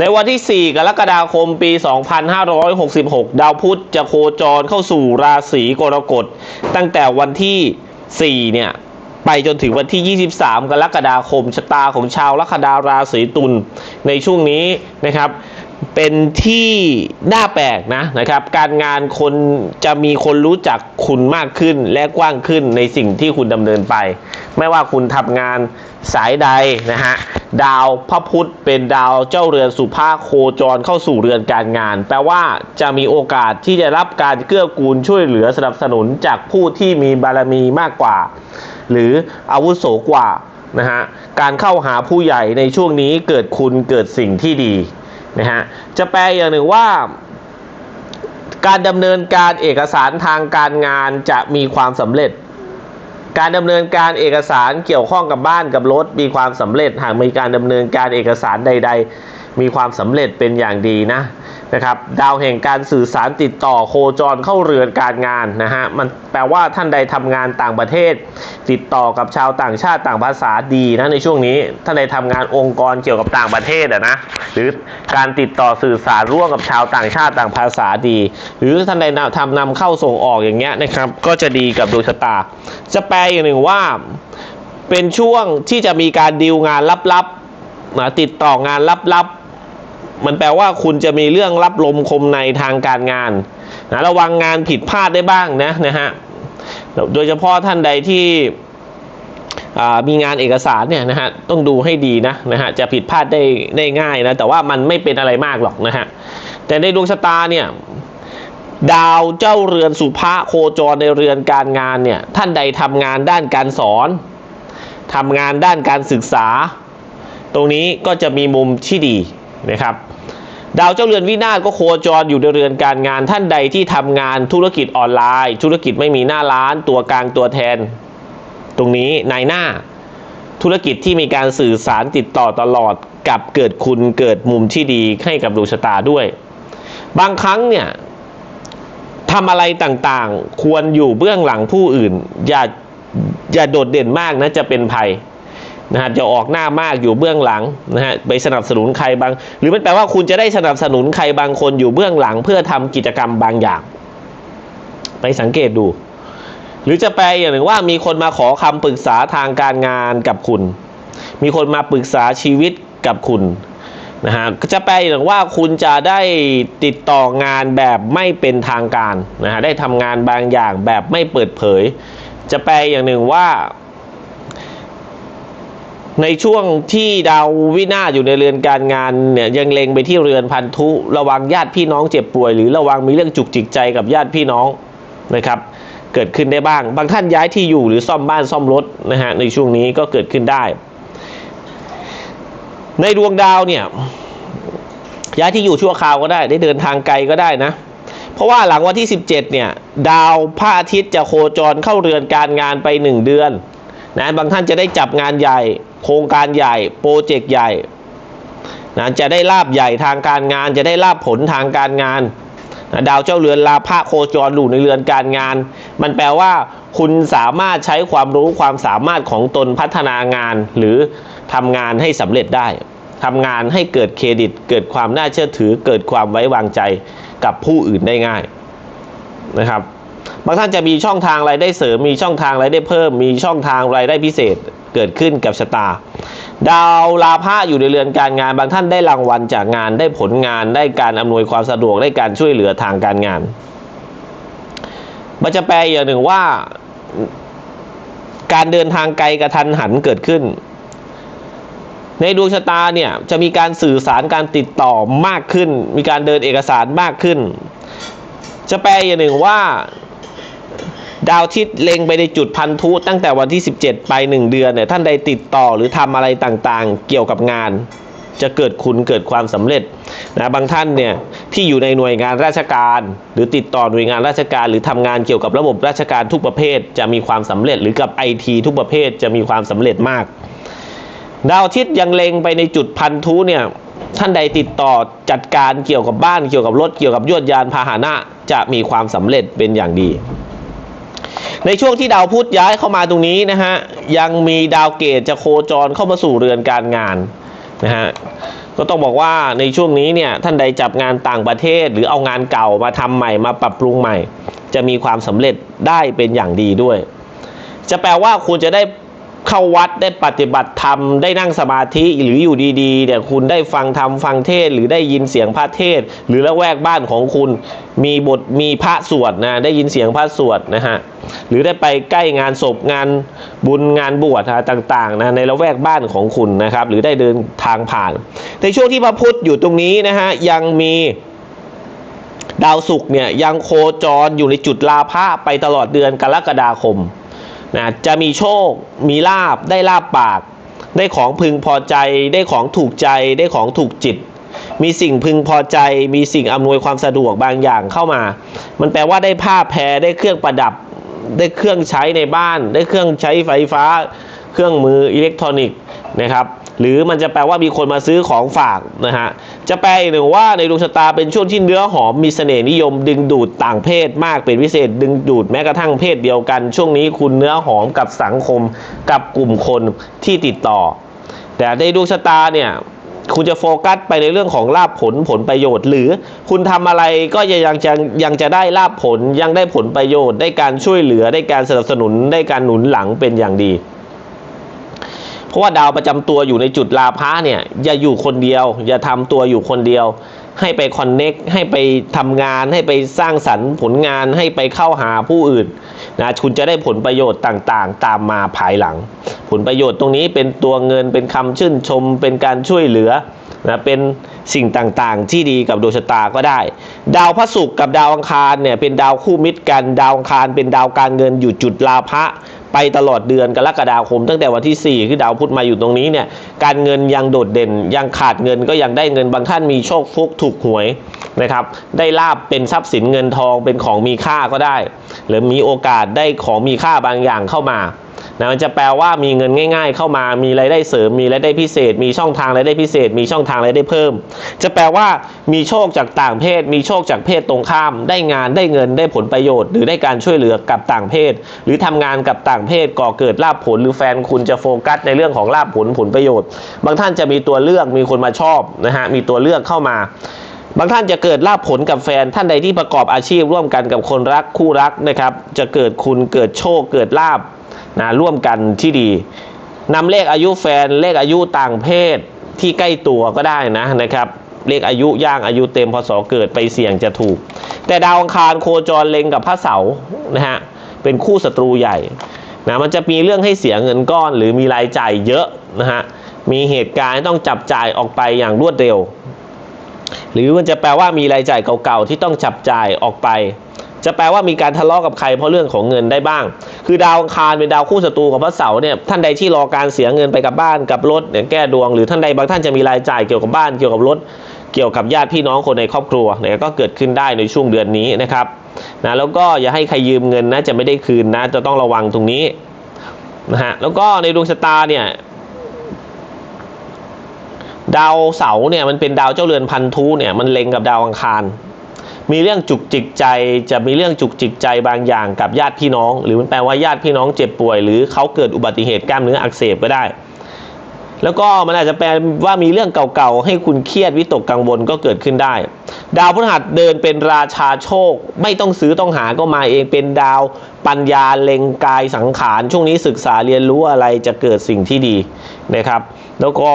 ในวันที่ 4 กรกฎาคมปี 2566 ดาวพุธจะโคจรเข้าสู่ราศีกรกฎ ตั้งแต่วันที่ 4 เนี่ย ไปจนถึงวันที่ 23 กรกฎาคมชะตาของชาวลัคนาราศีตุลในช่วงนี้นะครับ เป็นที่น่าแปลกนะนะครับ การงานคนจะมีคนรู้จักคุณมากขึ้นและกว้างขึ้นในสิ่งที่คุณดำเนินไป ไม่ว่าคุณทำงานสายใดนะฮะดาวพระพุธเป็นดาวเจ้าเรือนสุภาโคจรเข้าสู่เรือนการงาน แปลว่าจะมีโอกาสที่จะรับการเกื้อกูลช่วยเหลือสนับสนุนจากผู้ที่มีบารมีมากกว่า หรืออาวุโสกว่านะฮะการเข้าหาผู้ใหญ่ในช่วงนี้เกิดคุณเกิดสิ่งที่ดี นะฮะจะแปลอย่างหนึ่งว่า การดำเนินการเอกสารทางการงานจะมีความสำเร็จ การดำเนินการเอกสารเกี่ยวข้องกับบ้านกับรถมีความสำเร็จ หากมีการดำเนินการเอกสารใด ๆ มีความสำเร็จเป็นอย่างดีนะ นะครับดาวแห่งการสื่อสารติดต่อโคจรเข้าเรือนการงานนะฮะมันแปลว่าท่านใดทำงานต่างประเทศ ติดต่อกับชาวต่างชาติต่างภาษาดีนะในช่วงนี้ ท่านใดทำงานองค์กรเกี่ยวกับต่างประเทศอะนะหรือการติดต่อสื่อสารร่วมกับชาวต่างชาติต่างภาษาดี หรือท่านใดทำนำเข้าส่งออกอย่างเงี้ยนะครับก็จะดีกับดวงชะตา จะแปลอย่างหนึ่งว่า เป็นช่วงที่จะมีการดีลงานลับๆนะติดต่องานลับๆ มันแปลว่าคุณจะมีเรื่องรับลมคมในทางการงานนะระวังงานผิดพลาดได้บ้างนะนะฮะโดยเฉพาะท่านใดที่มีงานเอกสารเนี่ยนะฮะต้องดูให้ดีนะนะฮะจะผิดพลาดได้ได้ง่ายนะแต่ว่ามันไม่เป็นอะไรมากหรอกนะฮะแต่ในดวงชะตาเนี่ยดาวเจ้าเรือนสุภาโคจรในเรือนการงานเนี่ยท่านใดทำงานด้านการสอนทำงานด้านการศึกษา ตรงนี้ก็จะมีมุมที่ดีนะครับ ดาวเจ้าเรือนวินาศก็โคจรอยู่ในเรือนการงานท่านใดที่ทำงานธุรกิจออนไลน์ ธุรกิจไม่มีหน้าร้านตัวกลางตัวแทน ตรงนี้นายหน้า ธุรกิจที่มีการสื่อสารติดต่อตลอดกับเกิดคุณเกิดมุมที่ดีให้กับดวงชะตาด้วย บางครั้งเนี่ยทำอะไรต่างๆ ควรอยู่เบื้องหลังผู้อื่น อย่าอย่าโดดเด่นมากนะจะเป็นภัย นะฮะจะออกหน้ามากอยู่เบื้องหลังนะฮะไปสนับสนุนใครบาง หรือมันแปลว่าคุณจะได้สนับสนุนใครบางคนอยู่เบื้องหลัง เพื่อทำกิจกรรมบางอย่าง ไปสังเกตดู หรือจะแปลอย่างหนึ่งว่ามีคนมาขอคำปรึกษาทางการงานกับคุณ มีคนมาปรึกษาชีวิตกับคุณนะฮะจะแปลอย่างหนึ่งว่าคุณจะได้ติดต่องานแบบไม่เป็นทางการนะฮะได้ทำงานบางอย่างแบบไม่เปิดเผย จะแปลอย่างหนึ่งว่า ในช่วงที่ดาววินาศอยู่ในเรือนการงานเนี่ยยังเล็งไปที่เรือนพันธุ ระวังญาติพี่น้องเจ็บป่วย หรือระวังมีเรื่องจุกจิกใจกับญาติพี่น้องนะครับเกิดขึ้นได้บ้าง บางท่านย้ายที่อยู่หรือซ่อมบ้านซ่อมรถนะฮะในช่วงนี้ก็เกิดขึ้นได้ ในดวงดาวเนี่ยย้ายที่อยู่ชั่วคราวก็ได้ ได้เดินทางไกลก็ได้นะเพราะว่าหลังวันที่ 17เนี่ยดาวพระอาทิตย์จะโคจรเข้าเรือนการงานไป 1 เดือนนะบางท่านจะได้จับงานใหญ่ โครงการใหญ่โปรเจกต์ใหญ่นะจะได้ลาบใหญ่ทางการงาน จะได้ลาบผลทางการงานนะดาวเจ้าเรือนลาภะโคจรอยู่ในเรือนการงาน มันแปลว่า คุณสามารถใช้ความรู้ความสามารถของตนพัฒนางาน หรือทำงานให้สำเร็จได้ทำงานให้เกิดเครดิต เกิดความน่าเชื่อถือ เกิดความไว้วางใจกับผู้อื่นได้ง่ายนะครับบางท่านจะมีช่องทางรายได้เสริมมีช่องทางรายได้เพิ่ม มีช่องทางรายได้พิเศษ เกิดขึ้นกับชะตา ดาวลาภะอยู่ในเรือนการงาน บางท่านได้รางวัลจากงานได้ผลงานได้การอำนวยความสะดวกได้การช่วยเหลือทางการงานมันจะแปลอย่างหนึ่งว่าการเดินทางไกลกระทันหันเกิดขึ้น ในดวงชะตาเนี่ยจะมีการสื่อสารการติดต่อมากขึ้น มีการเดินเอกสารมากขึ้น จะแปลอย่างหนึ่งว่า ดาวอาทิตย์เล็งไปในจุดพันธุตั้งแต่วันที่ 17 ไป 1 เดือนเนี่ยท่านใดติดต่อหรือทำอะไรต่างๆ เกี่ยวกับงาน จะเกิดคุณเกิดความสำเร็จนะบางท่านเนี่ยที่อยู่ในหน่วยงานราชการ หรือติดต่อหน่วยงานราชการ หรือทำงานเกี่ยวกับระบบราชการทุกประเภท จะมีความสำเร็จหรือกับไอทีทุกประเภทจะมีความสำเร็จมาก ดาวอาทิตย์ยังเล็งไปในจุดพันธุเนี่ยท่านใดติดต่อจัดการเกี่ยวกับบ้านเกี่ยวกับรถเกี่ยวกับยวดยานพาหนะ จะมีความสำเร็จเป็นอย่างดี ในช่วงที่ดาวพุธย้ายเข้ามาตรงนี้นะฮะยังมีดาวเกตจะโคจรเข้ามาสู่เรือนการงานนะฮะก็ต้องบอกว่าในช่วงนี้เนี่ยท่านใดจับงานต่างประเทศ หรือเอางานเก่ามาทำใหม่มาปรับปรุงใหม่ จะมีความสำเร็จได้เป็นอย่างดีด้วย จะแปลว่าคุณจะได้ เข้าวัดได้ปฏิบัติธรรมได้นั่งสมาธิหรืออยู่ดีๆเนี่ยคุณได้ฟังธรรมฟังเทศหรือได้ยินเสียงพระเทศ หรือละแวกบ้านของคุณมีบทมีพระสวดนะได้ยินเสียงพระสวดนะฮะหรือได้ไปใกล้งานศพงานบุญงานบวชต่างๆนะในละแวกบ้านของคุณนะครับ หรือได้เดินทางผ่าน ในช่วงที่พระพุทธอยู่ตรงนี้นะฮะยังมีดาวศุกร์เนี่ยยังโคจรอยู่ในจุดลาภะไปตลอดเดือนกรกฎาคม นะจะมีโชค มีลาบได้ลาบปาก ได้ของพึงพอใจ ได้ของถูกใจได้ของถูกจิต มีสิ่งพึงพอใจ มีสิ่งอำนวยความสะดวกบางอย่างเข้ามา มันแปลว่าได้ผ้าแพรได้เครื่องประดับ ได้เครื่องใช้ในบ้าน ได้เครื่องใช้ไฟฟ้า เครื่องมืออิเล็กทรอนิกส์ นะครับ หรือมันจะแปลว่ามีคนมาซื้อของฝากนะฮะ จะแปลอีกหนึ่งว่าในดวงชะตาเป็นช่วงที่เนื้อหอมมีเสน่ห์นิยมดึงดูดต่างเพศมากเป็นพิเศษ ดึงดูดแม้กระทั่งเพศเดียวกัน ช่วงนี้คุณเนื้อหอมกับสังคมกับกลุ่มคนที่ติดต่อ แต่ในดวงชะตาเนี่ยคุณจะโฟกัสไปในเรื่องของลาบผลผลประโยชน์ หรือคุณทำอะไรก็ยังจะยังจะได้ลาบผลยังได้ผลประโยชน์ ได้การช่วยเหลือได้การสนับสนุนได้การหนุนหลังเป็นอย่างดี เพราะว่าดาวประจำตัวอยู่ในจุดลาภะเนี่ยอย่าอยู่คนเดียว อย่าทำตัวอยู่คนเดียว ให้ไปคอนเน็กให้ไปทำงาน ให้ไปสร้างสรรค์ผลงานให้ไปเข้าหาผู้อื่นนะคุณจะได้ผลประโยชน์ต่างๆ ตามมาภายหลัง ผลประโยชน์ตรงนี้เป็นตัวเงินเป็นคำชื่นชม เป็นการช่วยเหลือนะเป็นสิ่งต่างๆ ที่ดีกับดวงชะตาก็ได้ ดาวพระศุกร์กับดาวอังคารเนี่ยเป็นดาวคู่มิตรกัน ดาวอังคารเป็นดาวการเงินอยู่จุดลาภะ ไปตลอดเดือนกรกฎาคม ตั้งแต่วันที่ 4 คือดาวพุธมาอยู่ตรงนี้เนี่ยการเงินยังโดดเด่น ยังขาดเงินก็ยังได้เงินบางท่านมีโชคฟุกถูกหวยนะครับได้ลาบเป็นทรัพย์สินเงินทองเป็นของมีค่าก็ได้ หรือมีโอกาสได้ของมีค่าบางอย่างเข้ามา นะมันจะแปลว่ามีเงินง่าย ๆ เข้ามามีรายได้เสริม มีรายได้พิเศษ มีช่องทางรายได้พิเศษ มีช่องทางรายได้เพิ่ม จะแปลว่ามีโชคจากต่างเพศ มีโชคจากเพศตรงข้าม ได้งานได้เงินได้ผลประโยชน์ หรือได้การช่วยเหลือกับต่างเพศ หรือทำงานกับต่างเพศก่อเกิดลาบผลหรือแฟนคุณจะโฟกัสในเรื่องของลาบผลผลประโยชน์ บางท่านจะมีตัวเลือกมีคนมาชอบนะฮะมีตัวเลือกเข้ามาบางท่านจะเกิดลาบผลกับแฟนท่านใดที่ประกอบอาชีพร่วมกันกับคนรักคู่รักนะครับ จะเกิดคุณเกิดโชคเกิดลาบ นะร่วมกันที่ดีนำเลขอายุแฟนเลขอายุต่างเพศที่ใกล้ตัวก็ได้นะนะครับ เลขอายุย่างอายุเต็มพศเกิดไปเสี่ยงจะถูก แต่ดาวอังคารโคจรเล็งกับพระเสาร์นะฮะเป็นคู่ศัตรูใหญ่นะมันจะมีเรื่องให้เสียเงินก้อน หรือมีรายจ่ายเยอะนะฮะมีเหตุการณ์ต้องจับจ่ายออกไปอย่างรวดเร็ว หรือมันจะแปลว่ามีรายจ่ายเก่าๆที่ต้องจับจ่ายออกไป จะแปลว่ามีการทะเลาะกับใครเพราะเรื่องของเงินได้บ้าง คือดาวอังคารเป็นดาวคู่ศัตรูกับพระเสาร์เนี่ยท่านใดที่รอการเสียเงินไปกับบ้านกับรถเนี่ยแก้ดวง หรือท่านใดบางท่านจะมีรายจ่ายเกี่ยวกับบ้านเกี่ยวกับรถเกี่ยวกับญาติพี่น้องคนในครอบครัวเนี่ยก็เกิดขึ้นได้ในช่วงเดือนนี้นะครับนะแล้วก็อย่าให้ใครยืมเงินนะจะไม่ได้คืนนะจะต้องระวังตรงนี้นะฮะแล้วก็ในดวงชะตาเนี่ยดาวเสาร์เนี่ยมันเป็นดาวเจ้าเรือนพันธุเนี่ยมันเล็งกับดาวอังคาร มีเรื่องจุกจิกใจ จะมีเรื่องจุกจิกใจบางอย่างกับญาติพี่น้อง หรือมันแปลว่าญาติพี่น้องเจ็บป่วย หรือเขาเกิดอุบัติเหตุกล้ามเนื้ออักเสบก็ได้ แล้วก็มันอาจจะแปลว่ามีเรื่องเก่าๆ ให้คุณเครียดวิตกกังวลก็เกิดขึ้นได้ ดาวพฤหัสเดินเป็นราชาโชค ไม่ต้องซื้อต้องหาก็มาเองเป็นดาวปัญญาเล็งกายสังขาร ช่วงนี้ศึกษาเรียนรู้อะไรจะเกิดสิ่งที่ดีนะครับ แล้วก็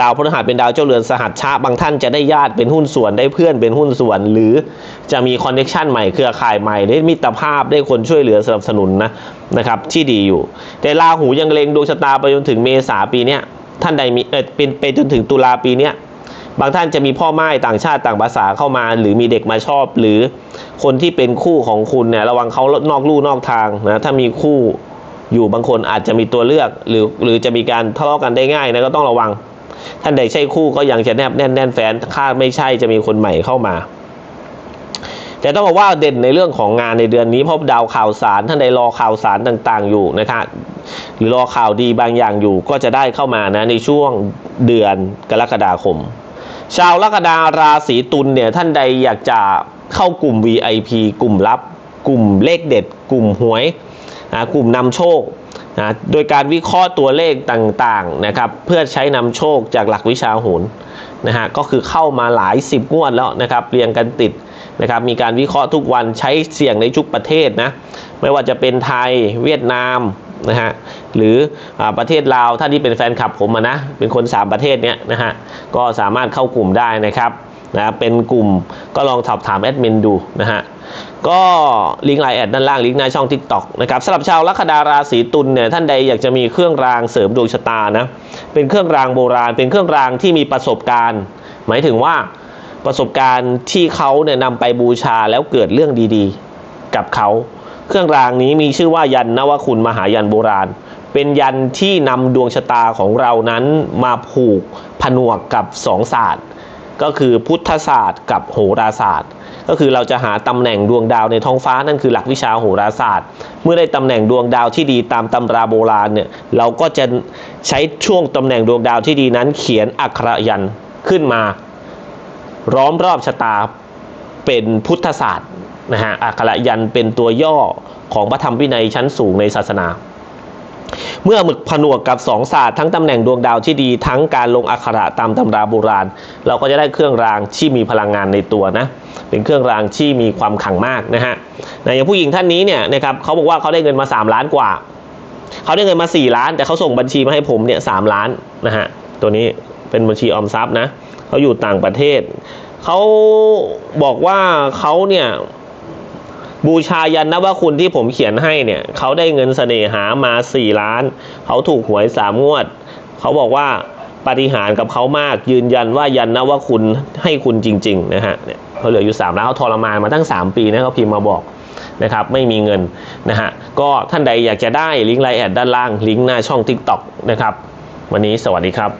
ดาวพฤหัสเป็นดาวเจ้าเรือนสหัสชะบางท่านจะได้ญาติเป็นหุ้นส่วนได้เพื่อนเป็นหุ้นส่วน หรือจะมีคอนเนคชันใหม่เครือข่ายใหม่ได้มิตรภาพได้คนช่วยเหลือสนับสนุนนะนะครับที่ดีอยู่ แต่ราหูยังเล็งดวงชะตาไปจนถึงเมษาปีเนี้ย ท่านใดมีเออเป็นไปจนถึงตุลาปีเนี้ยบางท่านจะมีพ่อไม้ต่างชาติต่างภาษาเข้ามา หรือมีเด็กมาชอบ หรือคนที่เป็นคู่ของคุณเนี่ยระวังเขานอกลู่นอกทางนะถ้ามีคู่อยู่บางคนอาจจะมีตัวเลือกหรือหรือจะมีการทะเลาะกันได้ง่ายนะก็ต้องระวัง ท่านใดใช่คู่ก็ยังจะแนบแน่นแน่นแฟนถ้าไม่ใช่จะมีคนใหม่เข้ามา แต่ต้องบอกว่าเด่นในเรื่องของงานในเดือนนี้เพราะดาวข่าวสารท่านใดรอข่าวสารต่างๆ อยู่นะครับหรือรอข่าวดีบางอย่างอยู่ก็จะได้เข้ามานะในช่วงเดือนกรกฎาคม ชาวลัคนาราศีตุลเนี่ยท่านใดอยากจะเข้ากลุ่ม VIP กลุ่มลับ กลุ่มเลขเด็ด กลุ่มหวยนะกลุ่มนำโชคนะโดยการวิเคราะห์ตัวเลขต่างๆนะครับเพื่อใช้นำโชคจากหลักวิชาโหนนะฮะก็คือเข้ามาหลายสิบงวดแล้วนะครับเรียงกันติด นะครับมีการวิเคราะห์ทุกวันใช้เสี่ยงในทุกประเทศนะไม่ว่าจะเป็นไทยเวียดนามนะฮะหรืออประเทศลาวท่านที่เป็นแฟนคลับผมนะเป็นคน 3 ประเทศเนี้ยนะฮะก็สามารถเข้ากลุ่มได้นะครับนะเป็นกลุ่มก็ลองสอบถามแอดมินดูนะฮะก็ลิงก์ไลน์แอดด้านล่างลิงก์หน้าช่อง TikTok นะครับสำหรับชาวลัคนาราศีตุลเนี่ยท่านใดอยากจะมีเครื่องรางเสริมดวงชะตานะเป็นเครื่องรางโบราณ เป็นเครื่องรางที่มีประสบการณ์ หมายถึงว่า ประสบการณ์ที่เขาเนี่ยนำไปบูชาแล้วเกิดเรื่องดีๆ กับเขา เครื่องรางนี้มีชื่อว่ายันนวคุณมหายันโบราณ เป็นยันที่นำดวงชะตาของเรานั้นมาผูกผนวกกับสองศาสตร์ ก็คือพุทธศาสตร์กับโหราศาสตร์ ก็คือเราจะหาตำแหน่งดวงดาวในท้องฟ้านั่นคือหลักวิชาโหราศาสตร์ เมื่อได้ตำแหน่งดวงดาวที่ดีตามตำราโบราณเนี่ยเราก็จะใช้ช่วงตำแหน่งดวงดาวที่ดีนั้นเขียนอักขระยันขึ้นมา ร้อมรอบชะตาเป็นพุทธศาสตร์นะฮะอักขระยันเป็นตัวย่อของพระธรรมวินัยชั้นสูงในศาสนา เมื่อหมึกผนวกกับสองศาสตร์ทั้งตำแหน่งดวงดาวที่ดีทั้งการลงอักขระตามตำราโบราณ เราก็จะได้เครื่องรางที่มีพลังงานในตัวนะเป็นเครื่องรางที่มีความขังมากนะฮะนะอย่างผู้หญิงท่านนี้เนี่ยนะครับเขาบอกว่าเขาได้เงินมา 3 ล้านกว่าเขาได้เงินมา 4 ล้าน แต่เขาส่งบัญชีมาให้ผมเนี่ยสล้านนะฮะตัวนี้เป็นบัญชีออมทรัพย์นะ เขาอยู่ต่างประเทศ เขาบอกว่าเขาเนี่ยบูชายันนวคุณที่ผมเขียนให้เนี่ยเขาได้เงินเสน่หามา 4 ล้าน เขาถูกหวยสามงวด เขาบอกว่าปฏิหารกับเขามากยืนยันว่ายันนวคุณให้คุณจริง ๆ นะฮะเนี่ยเขาเหลืออยู่3ล้านเขาทรมานมาตั้ง 3 ปีนะเขาพิมพ์มาบอกนะครับไม่มีเงินนะฮะก็ท่านใดอยากจะได้ลิงก์ไลน์แอดด้านล่างลิงก์หน้าช่อง TikTok นะครับวันนี้สวัสดีครับ